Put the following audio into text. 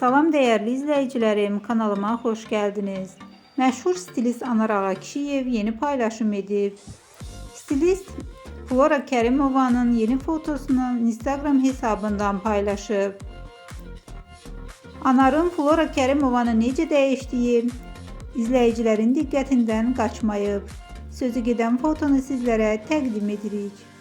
Salam değerli izleyicilerim, kanalıma hoş geldiniz. Məşhur stilist Anar Ağakişiyev yeni paylaşım edib. Stilist Flora Kərimova'nın yeni fotosunu Instagram hesabından paylaşıb. Anarın Flora Kərimova'nı necə dəyişdiyi izləyicilərin diqqətindən qaçmayıb. Sözü gedən fotonu sizlərə təqdim edirik.